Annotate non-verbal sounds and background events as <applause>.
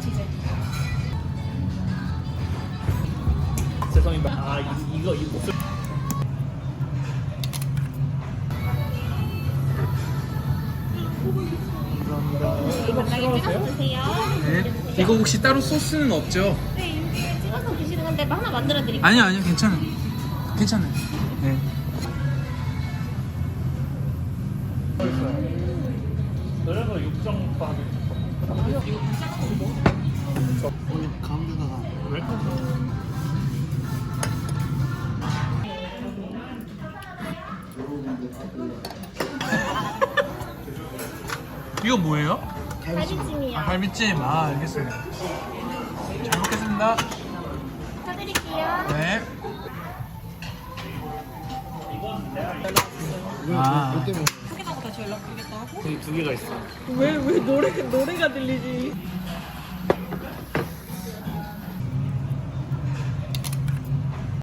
치즈. 죄송합니다. 아 이, 이거 이 목소리. 이거 찍어서 드세요. 네. 이거 혹시 따로 소스는 없죠? 네, 이렇게 찍어서 드시는 건데 뭐 하나 만들어 드릴게요. 아니요, 아니요, 괜찮아요. 괜찮아요. 네. 그래서 육정밥. <laughs> 이거 뭐예요? 갈비찜이요. 아, 갈비찜. 아, 알겠습니다. 잘 먹겠습니다. 쳐드릴게요. 네. 아. 두 개가 있어. 왜, 왜 노래, 노래가 들리지?